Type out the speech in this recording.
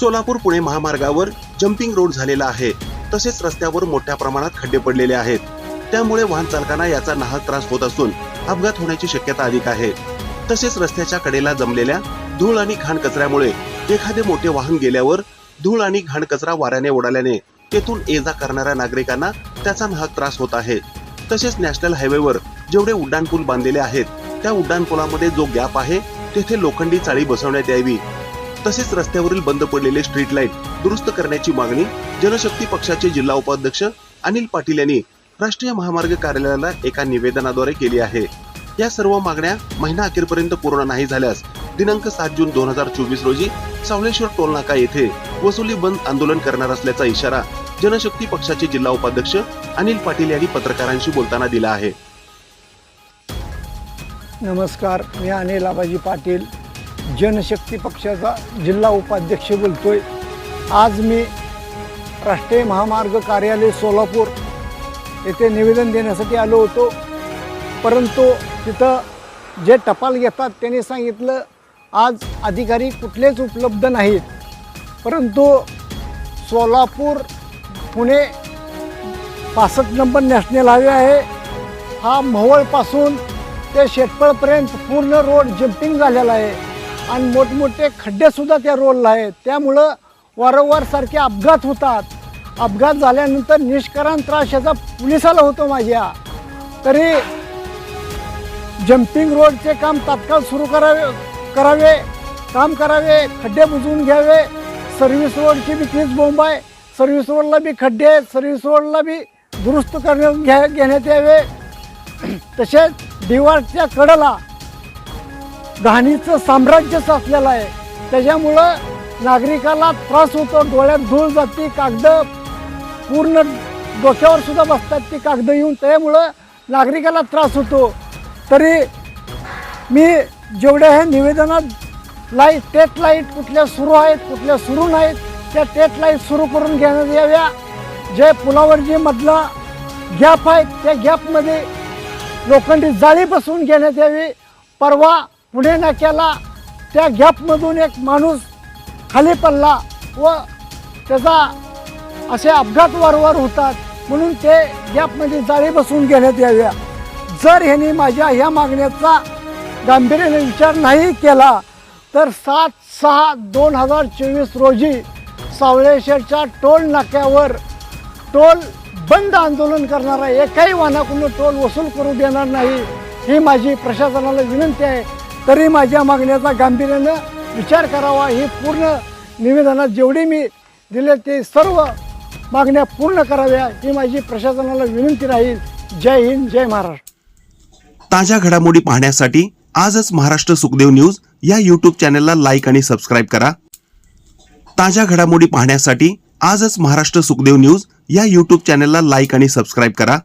सोलापूर पुणे महामार्गावर jumping road झालेला आहे. तसेच रस्त्यावर मोठ्या प्रमाणात खड्डे पडलेले आहेत. त्यामुळे वाहन चालकांना याचा नाहक त्रास होत असून अपघात होण्याची शक्यता अधिक आहे. तसेच रस्त्याच्या कडेला जमलेल्या धूळ आणि घाण कचऱ्यामुळे एखादे मोठे वाहन गेल्यावर धूळ आणि घाण कचरा वाऱ्याने उडाल्याने तेथून ये जा करणाऱ्या नागरिकांना त्याचा नाहक त्रास होत आहे. तसेच नॅशनल हायवेवर जेवढे उड्डाणपूल बांधलेले आहेत त्या उड्डाणपुलामध्ये जो गॅप आहे तेथे लोखंडी चाळी बसवण्यात यावी. तसेच रस्त्यावरील बंद पडलेले स्ट्रीट लाइट दुरुस्त करण्याची मागणी जनशक्ती पक्षाचे जिल्हा उपाध्यक्ष अनिल पाटील यांनी राष्ट्रीय महामार्ग कार्यालयाला एका निवेदनाद्वारे केली आहे. या सर्व मागण्या महिना अखेरपर्यंत पूर्ण नाही झाल्यास दिनांक सात जून दोन हजार चोवीस रोजी सावळेश्वर टोलनाका येथे वसुली बंद आंदोलन करणार असल्याचा इशारा जनशक्ती पक्षाचे जिल्हा उपाध्यक्ष अनिल पाटील यांनी पत्रकारांशी बोलताना दिला आहे. नमस्कार मी अनिल आबाजी पाटील. जनशक्ती पक्षाचा जिल्हा उपाध्यक्ष बोलतोय. आज मी राष्ट्रीय महामार्ग कार्यालय सोलापूर येथे निवेदन देण्यासाठी आलो होतो. परंतु तिथं जे टपाल घेतात त्यांनी सांगितलं आज अधिकारी कुठलेच उपलब्ध नाहीत. परंतु सोलापूर पुणे पासष्ट नंबर नॅशनल हायवे आहे. हा मवळपासून ते शेटपळपर्यंत पूर्ण रोड जम्पिंग झालेला आहे. आणि मोठमोठे खड्डेसुद्धा त्या रोडला आहेत. त्यामुळं वारंवार सारखे अपघात होतात. अपघात झाल्यानंतर निष्कारण त्रास याचा पोलिसाला होतो माझ्या. तरी जम्पिंग रोडचे काम तात्काळ सुरू करावे करावे काम करावे खड्डे बुजवून घ्यावे. सर्व्हिस रोडची बी तीच बोंब आहे. सर्व्हिस रोडला बी खड्डे आहेत. सर्व्हिस रोडला बी दुरुस्त करण्यात घ्या घेण्यात यावे. तसेच डिवारच्या कडेला घाणीचं साम्राज्यच असलेलं आहे. त्याच्यामुळं नागरिकाला त्रास होतो डोळ्यात धूळ जाते कागदं पूर्ण डोक्यावर सुद्धा बसतात ती कागद येऊन. त्यामुळं नागरिकाला त्रास होतो. तरी मी जेवढ्या ह्या निवेदनात लाइट टेट लाइट कुठल्या सुरू आहेत कुठल्या सुरू नाहीत त्या टेट लाइट सुरू करून घेण्यात याव्या. जे पुलावर जे मधला गॅप आहेत त्या गॅपमध्ये लोखंडी जाळी बसवून घेण्यात यावी. परवा पुणे नाक्याला त्या गॅपमधून एक माणूस खाली पडला व त्याचा असे अपघात वारंवार होतात. म्हणून ते गॅपमध्ये जाळी बसवून घेण्यात याव्या जर ह्यांनी माझ्या ह्या मागण्याचा गांभीर्याने विचार नाही केला तर सात सहा दोन हजार चोवीस रोजी सावळेश्वरच्या टोल नाक्यावर टोल बंद आंदोलन करणारा एकाही वाहनाकडून टोल वसूल करू देणार नाही ही माझी प्रशासनाला विनंती आहे. तरी माझ्या मागण्याचा गांभीर्यानं विचार करावा हे पूर्ण निवेदनात जेवढे मी दिले ते सर्व मागण्या पूर्ण कराव्या ही माझी प्रशासनाला विनंती राहील. जय हिंद जय महाराष्ट्र. ताज्या घडामोडी पाहण्यासाठी आजच महाराष्ट्र सुखदेव न्यूज या यूट्यूब चॅनलला लाईक आणि सबस्क्राईब करा. ताज्या घडामोडी पाहण्यासाठी आजच महाराष्ट्र सुखदेव न्यूज या यूट्यूब चॅनलला लाईक आणि सबस्क्राईब करा.